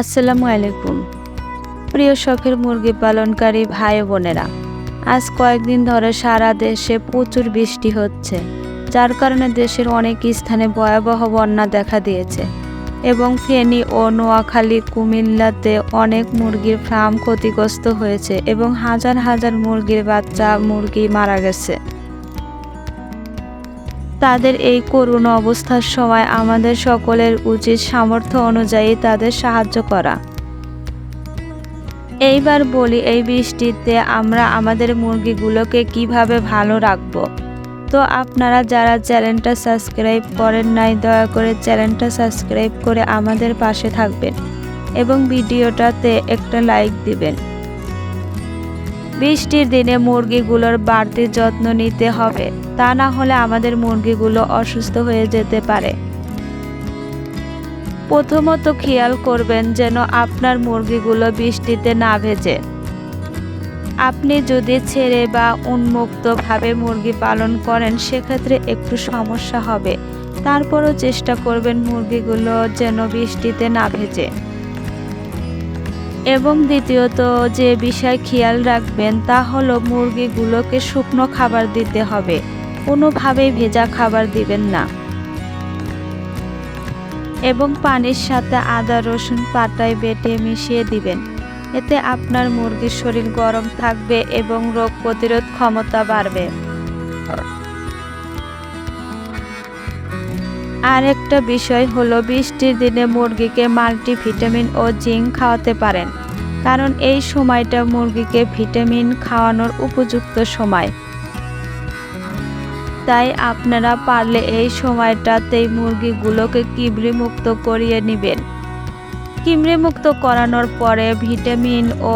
আসসালামু আলাইকুম। প্রিয় শখের মুরগি পালনকারী ভাই বোনেরা, আজ কয়েকদিন ধরে সারা দেশে প্রচুর বৃষ্টি হচ্ছে, যার কারণে দেশের অনেক স্থানে ভয়াবহ বন্যা দেখা দিয়েছে এবং ফেনী ও নোয়াখালী, কুমিল্লাতে অনেক মুরগির ফার্ম ক্ষতিগ্রস্ত হয়েছে এবং হাজার হাজার মুরগির বাচ্চা, মুরগি মারা গেছে। তাদের এই করুণ অবস্থার সময় আমাদের সকলের উচিত সামর্থ্য অনুযায়ী তাদের সাহায্য করা। এইবার বলি, এই বৃষ্টিতে আমরা আমাদের মুরগিগুলোকে কীভাবে ভালো রাখব? তো আপনারা যারা চ্যানেলটা সাবস্ক্রাইব করেন নাই, দয়া করে চ্যানেলটা সাবস্ক্রাইব করে আমাদের পাশে থাকবেন এবং ভিডিওটাতে একটা লাইক দিবেন। বৃষ্টির দিনে মুরগিগুলোর বাড়তি যত্ন নিতে হবে। তা না হলে আমাদের মুরগিগুলো অসুস্থ হয়ে যেতে পারে। প্রথমত খেয়াল করবেন যেন আপনার মুরগিগুলো বৃষ্টিতে না ভেজে। আপনি যদি ছেড়ে বা উন্মুক্তভাবে মুরগি পালন করেন, সেক্ষেত্রে একটু সমস্যা হবে। তারপরও চেষ্টা করবেন মুরগিগুলো যেন বৃষ্টিতে না ভেজে। এবং দ্বিতীয়ত যে বিষয় খেয়াল রাখবেন তা হলো মুরগিগুলোকে শুকনো খাবার দিতে হবে। কোনোভাবেই ভেজা খাবার দিবেন না। এবং পানির সাথে আদা, রসুন পাতায় বেটে মিশিয়ে দিবেন। এতে আপনার মুরগির শরীর গরম থাকবে এবং রোগ প্রতিরোধ ক্ষমতা বাড়বে। আর একটা বিষয় হলো বৃষ্টির দিনে মুরগিকে মাল্টিভিটামিন ও জিঙ্ক খাওয়াতে পারেন, কারণ এই সময়টা মুরগিকে ভিটামিন খাওয়ানোর উপযুক্ত সময়। তাই আপনারা পারলে এই সময়টাতেই মুরগিগুলোকে কিবরি মুক্ত করিয়ে নেবেন। কিমড়ে মুক্ত করানোর পরে ভিটামিন ও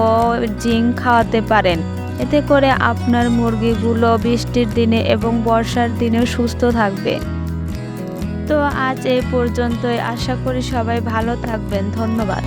জিঙ্ক খাওয়াতে পারেন, এতে করে আপনার মুরগিগুলো বৃষ্টির দিনে এবং বর্ষার দিনেও সুস্থ থাকবে। তো আজ এই পর্যন্তই। আশা করি সবাই ভালো থাকবেন। ধন্যবাদ।